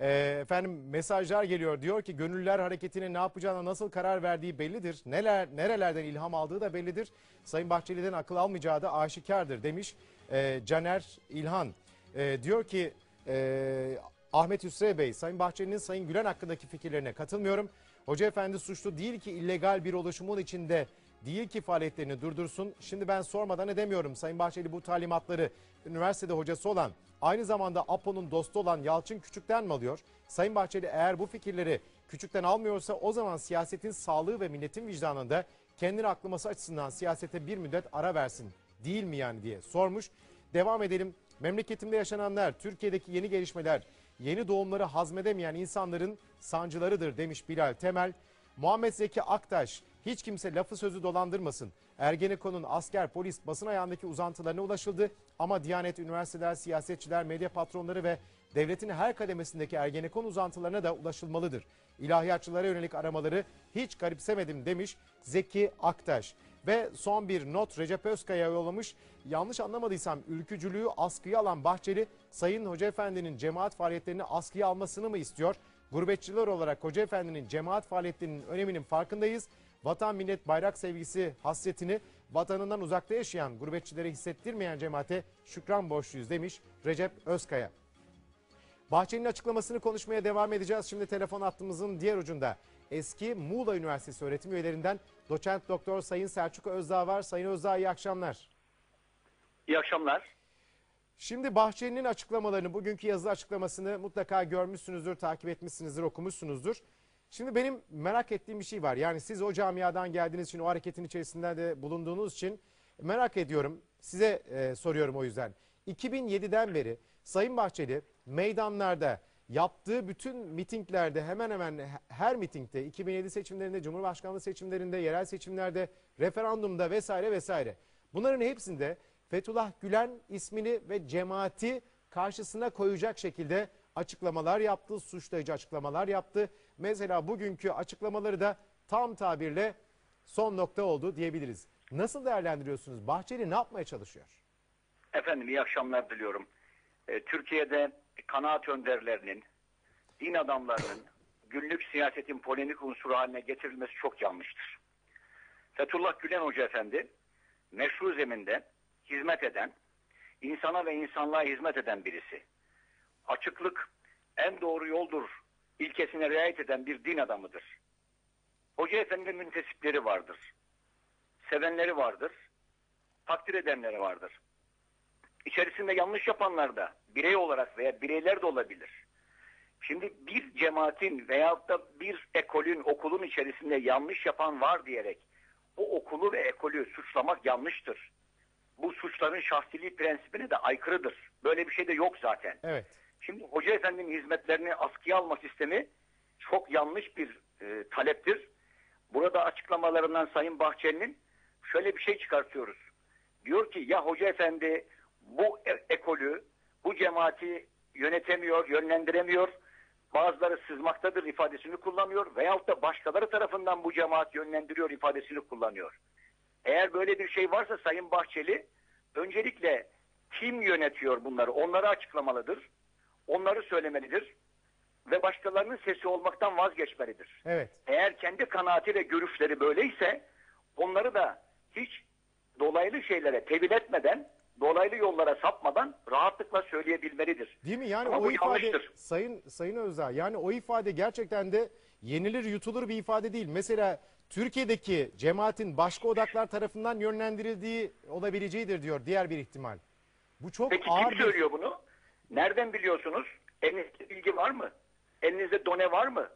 Ee, efendim mesajlar geliyor. Diyor ki gönüllüler hareketine ne yapacağına nasıl karar verdiği bellidir. Neler nerelerden ilham aldığı da bellidir. Sayın Bahçeli'den akıl almayacağı da aşikardır demiş Ee, Caner İlhan. Ee, diyor ki e, Ahmet Hüsrev Bey, Sayın Bahçeli'nin Sayın Gülen hakkındaki fikirlerine katılmıyorum. Hoca Efendi suçlu değil ki illegal bir oluşumun içinde değil ki faaliyetlerini durdursun. Şimdi ben sormadan edemiyorum. Sayın Bahçeli bu talimatları üniversitede hocası olan, aynı zamanda APO'nun dostu olan Yalçın Küçük'ten mi alıyor? Sayın Bahçeli eğer bu fikirleri Küçük'ten almıyorsa o zaman siyasetin sağlığı ve milletin vicdanında kendini aklaması açısından siyasete bir müddet ara versin. Değil mi yani diye sormuş. Devam edelim. Memleketimde yaşananlar, Türkiye'deki yeni gelişmeler, yeni doğumları hazmedemeyen insanların sancılarıdır demiş Bilal Temel. Muhammed Zeki Aktaş, hiç kimse lafı sözü dolandırmasın. Ergenekon'un asker, polis, basın ayağındaki uzantılarına ulaşıldı. Ama Diyanet, üniversiteler, siyasetçiler, medya patronları ve devletin her kademesindeki Ergenekon uzantılarına da ulaşılmalıdır. İlahiyatçılara yönelik aramaları hiç garipsemedim demiş Zeki Aktaş. Ve son bir not Recep Özkaya yollamış. Yanlış anlamadıysam ülkücülüğü askıya alan Bahçeli, Sayın Hoca Efendi'nin cemaat faaliyetlerini askıya almasını mı istiyor? Gurbetçiler olarak Hoca Efendi'nin cemaat faaliyetlerinin öneminin farkındayız. Vatan, millet, bayrak sevgisi hasretini vatanından uzakta yaşayan gurbetçilere hissettirmeyen cemaate şükran borçluyuz demiş Recep Özkaya. Bahçeli'nin açıklamasını konuşmaya devam edeceğiz. Şimdi telefon hattımızın diğer ucunda eski Muğla Üniversitesi öğretim üyelerinden doçent doktor Sayın Selçuk Özdağ var. Sayın Özdağ iyi akşamlar. İyi akşamlar. Şimdi Bahçeli'nin açıklamalarını, bugünkü yazılı açıklamasını mutlaka görmüşsünüzdür, takip etmişsinizdir, okumuşsunuzdur. Şimdi benim merak ettiğim bir şey var. Yani siz o camiadan geldiğiniz için, o hareketin içerisinde de bulunduğunuz için merak ediyorum. Size e, soruyorum o yüzden. 2007'den beri Sayın Bahçeli meydanlarda yaptığı bütün mitinglerde hemen hemen her mitingde 2007 seçimlerinde, Cumhurbaşkanlığı seçimlerinde, yerel seçimlerde, referandumda vesaire vesaire. Bunların hepsinde Fethullah Gülen ismini ve cemaati karşısına koyacak şekilde açıklamalar yaptı, suçlayıcı açıklamalar yaptı. Mesela bugünkü açıklamaları da tam tabirle son nokta oldu diyebiliriz. Nasıl değerlendiriyorsunuz? Bahçeli ne yapmaya çalışıyor? Efendim iyi akşamlar diliyorum. Ee, Türkiye'de kanaat önderlerinin, din adamlarının günlük siyasetin polemik unsuru haline getirilmesi çok yanlıştır. Fethullah Gülen Hoca Efendi meşru zeminde hizmet eden, insana ve insanlığa hizmet eden birisi. Açıklık en doğru yoldur ilkesine riayet eden bir din adamıdır. Hoca Efendi'nin müntesipleri vardır. Sevenleri vardır. Takdir edenleri vardır. İçerisinde yanlış yapanlar da birey olarak veya bireyler de olabilir. Şimdi bir cemaatin veyahut da bir ekolün, okulun içerisinde yanlış yapan var diyerek o okulu ve ekolü suçlamak yanlıştır. Bu suçların şahsiliği prensibine de aykırıdır. Böyle bir şey de yok zaten. Evet. Şimdi Hoca Efendi'nin hizmetlerini askıya alma sistemi çok yanlış bir e, taleptir. Burada açıklamalarından Sayın Bahçeli'nin şöyle bir şey çıkartıyoruz. Diyor ki ya Hoca Efendi bu e- ekolü, bu cemaati yönetemiyor, yönlendiremiyor. Bazıları sızmaktadır ifadesini kullanıyor veyahut da başkaları tarafından bu cemaat yönlendiriyor ifadesini kullanıyor. Eğer böyle bir şey varsa Sayın Bahçeli öncelikle kim yönetiyor bunları onları açıklamalıdır. Onları söylemelidir ve başkalarının sesi olmaktan vazgeçmelidir. Evet. Eğer kendi kanaati ve görüşleri böyleyse onları da hiç dolaylı şeylere tevil etmeden, dolaylı yollara sapmadan rahatlıkla söyleyebilmelidir. Değil mi? Yani Ama o bu ifade yanlıştır. Sayın Sayın Özdağ yani o ifade gerçekten de yenilir yutulur bir ifade değil. Mesela Türkiye'deki cemaatin başka odaklar tarafından yönlendirildiği olabileceğidir diyor diğer bir ihtimal. Bu çok Peki ağır kim bir söylüyor bunu? Nereden biliyorsunuz? Elinizde bilgi var mı? Elinizde done var mı?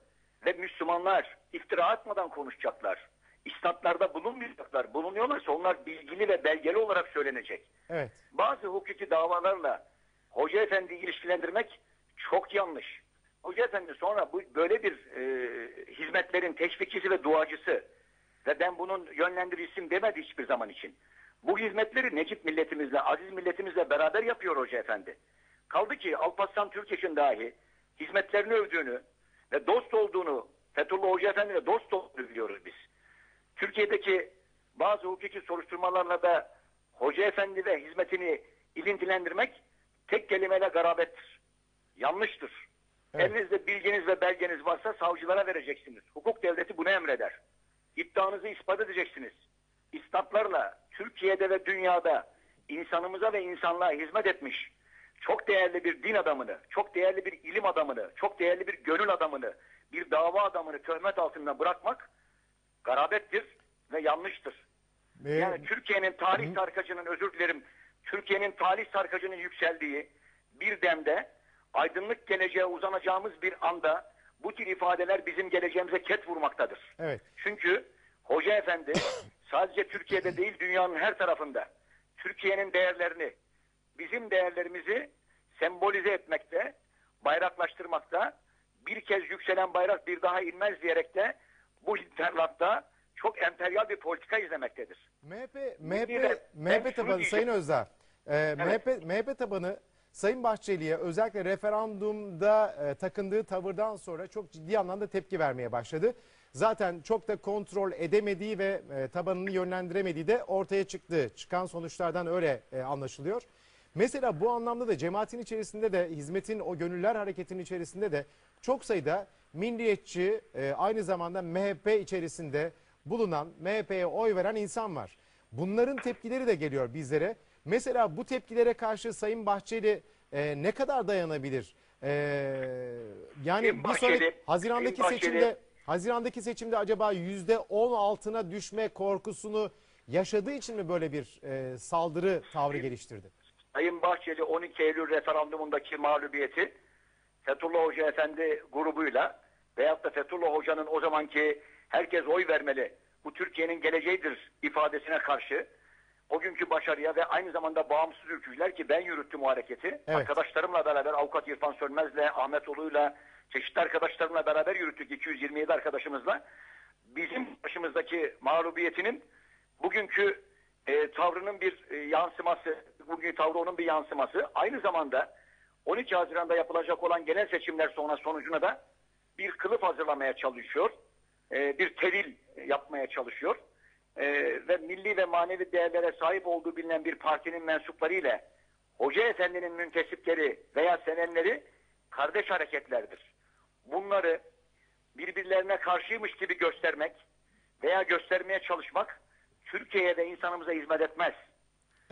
Ve Müslümanlar iftira atmadan konuşacaklar. İstatlarda bulunmayacaklar. Bulunuyorlarsa onlar bilgili ve belgeli olarak söylenecek. Evet. Bazı hukuki davalarla Hoca Efendi ilişkilendirmek çok yanlış. Hoca Efendi sonra bu böyle bir e, hizmetlerin teşvikçisi ve duacısı ve ben bunun yönlendiricisiyim demedi hiçbir zaman için. Bu hizmetleri Necip milletimizle, aziz milletimizle beraber yapıyor Hoca Efendi. Kaldı ki Alparslan Türkeş'in dahi hizmetlerini övdüğünü ve dost olduğunu, Fethullah Hoca Efendi'yle dost olduğunu biliyoruz biz. Türkiye'deki bazı hukuki soruşturmalarla da Hoca Efendi ve hizmetini ilintilendirmek tek kelimeyle garabettir. Yanlıştır. Evet. Elinizde bilginiz ve belgeniz varsa savcılara vereceksiniz. Hukuk devleti bunu emreder. İddianızı ispat edeceksiniz. İsnatlarla Türkiye'de ve dünyada insanımıza ve insanlığa hizmet etmiş çok değerli bir din adamını, çok değerli bir ilim adamını, çok değerli bir gönül adamını, bir dava adamını töhmet altında bırakmak garabettir ve yanlıştır. Ee, Yani Türkiye'nin tarih sarkacının özür dilerim. Türkiye'nin tarih sarkacının yükseldiği bir demde aydınlık geleceğe uzanacağımız bir anda bu tür ifadeler bizim geleceğimize ket vurmaktadır. evet. Çünkü Hoca Efendi sadece Türkiye'de değil dünyanın her tarafında Türkiye'nin değerlerini, bizim değerlerimizi sembolize etmekte, bayraklaştırmakta, bir kez yükselen bayrak bir daha inmez diyerek de bu internatta çok emperyal bir politika izlemektedir. MHP, MHP, MHP tabanı. Sayın Özdağ, e, MHP, MHP tabanı Sayın Bahçeli'ye özellikle referandumda e, takındığı tavırdan sonra çok ciddi anlamda tepki vermeye başladı. Zaten çok da kontrol edemediği ve e, tabanını yönlendiremediği de ortaya çıktı. Çıkan sonuçlardan öyle e, anlaşılıyor. Mesela bu anlamda da cemaatin içerisinde de hizmetin o gönüller hareketinin içerisinde de çok sayıda milliyetçi e, aynı zamanda MHP içerisinde bulunan MHP'ye oy veren insan var. Bunların tepkileri de geliyor bizlere. Mesela bu tepkilere karşı Sayın Bahçeli e, ne kadar dayanabilir? E, yani Sayın bir sonraki Haziran'daki Bahçeli- seçimde Haziran'daki seçimde acaba yüzde on altına düşme korkusunu yaşadığı için mi böyle bir e, saldırı tavrı geliştirdi? Sayın Bahçeli 12 Eylül referandumundaki mağlubiyeti Fethullah Hoca Efendi grubuyla veyahut da Fethullah Hoca'nın o zamanki herkes oy vermeli, bu Türkiye'nin geleceğidir ifadesine karşı o günkü başarıya ve aynı zamanda bağımsız ülkücüler ki ben yürüttüm o hareketi. Evet. Arkadaşlarımla beraber Avukat İrfan Sönmez'le, Ahmet Ulu'yla, çeşitli arkadaşlarımla beraber yürüttük 227 arkadaşımızla. Bizim başımızdaki mağlubiyetinin bugünkü e, tavrının bir e, yansıması, bugünkü tavrı onun bir yansıması. Aynı zamanda 12 Haziran'da yapılacak olan genel seçimler sonra sonucuna da bir kılıf hazırlamaya çalışıyor. E, bir tevil yapmaya çalışıyor. E, ve milli ve manevi değerlere sahip olduğu bilinen bir partinin mensupları ile Hoca Efendi'nin müntesipleri veya senenleri kardeş hareketlerdir. Bunları birbirlerine karşıymış gibi göstermek veya göstermeye çalışmak Türkiye'ye ve insanımıza hizmet etmez.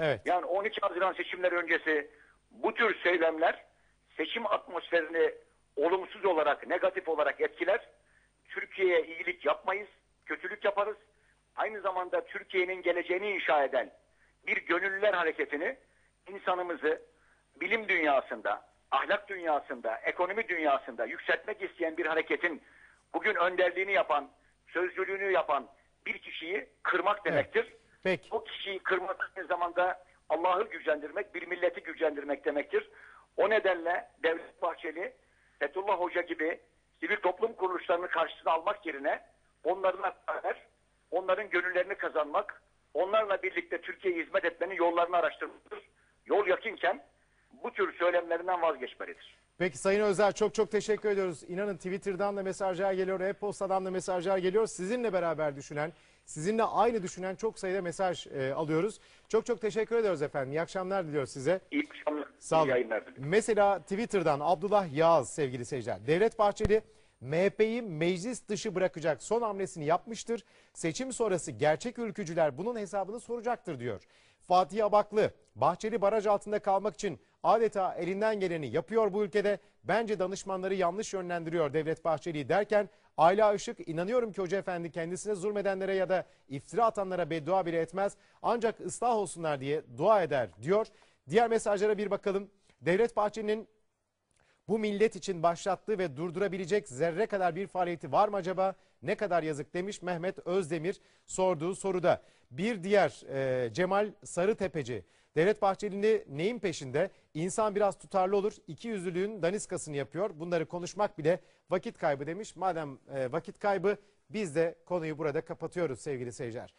Evet. Yani 12 Haziran seçimleri öncesi bu tür söylemler seçim atmosferini olumsuz olarak, negatif olarak etkiler. Türkiye'ye iyilik yapmayız, kötülük yaparız. Aynı zamanda Türkiye'nin geleceğini inşa eden bir gönüllüler hareketini insanımızı bilim dünyasında, ahlak dünyasında, ekonomi dünyasında yükseltmek isteyen bir hareketin bugün önderliğini yapan, sözcülüğünü yapan bir kişiyi kırmak demektir. Peki. O kişiyi kırmak aynı zamanda Allah'ı gücendirmek, bir milleti gücendirmek demektir. O nedenle Devlet Bahçeli, Fethullah Hoca gibi sivil toplum kuruluşlarını karşısına almak yerine onlarla beraber onların gönüllerini kazanmak, onlarla birlikte Türkiye'ye hizmet etmenin yollarını araştırmaktır. Yol yakınken bu tür söylemlerinden vazgeçmelidir. Peki Sayın Özer çok çok teşekkür ediyoruz. İnanın Twitter'dan da mesajlar geliyor, e-postadan da mesajlar geliyor. Sizinle beraber düşünen, sizinle aynı düşünen çok sayıda mesaj e, alıyoruz. Çok çok teşekkür ediyoruz efendim. İyi akşamlar diliyoruz size. İyi akşamlar, Sağ olun. Mesela Twitter'dan Abdullah Yağız sevgili seyirciler. Devlet Bahçeli MHP'yi meclis dışı bırakacak son hamlesini yapmıştır. Seçim sonrası gerçek ülkücüler bunun hesabını soracaktır diyor. Fatih Abaklı, Bahçeli baraj altında kalmak için adeta elinden geleni yapıyor bu ülkede. Bence danışmanları yanlış yönlendiriyor Devlet Bahçeli derken Ayla Işık inanıyorum ki Hoca Efendi kendisine zulmedenlere ya da iftira atanlara beddua bile etmez. Ancak ıslah olsunlar diye dua eder diyor. Diğer mesajlara bir bakalım. Devlet Bahçeli'nin bu millet için başlattığı ve durdurabilecek zerre kadar bir faaliyeti var mı acaba? Ne kadar yazık demiş Mehmet Özdemir sorduğu soruda. Bir diğer e, Cemal Sarıtepeci. Devlet Bahçeli neyin peşinde? İnsan biraz tutarlı olur. İki yüzlülüğün daniskasını yapıyor. Bunları konuşmak bile vakit kaybı demiş. Madem e, vakit kaybı biz de konuyu burada kapatıyoruz sevgili seyirciler.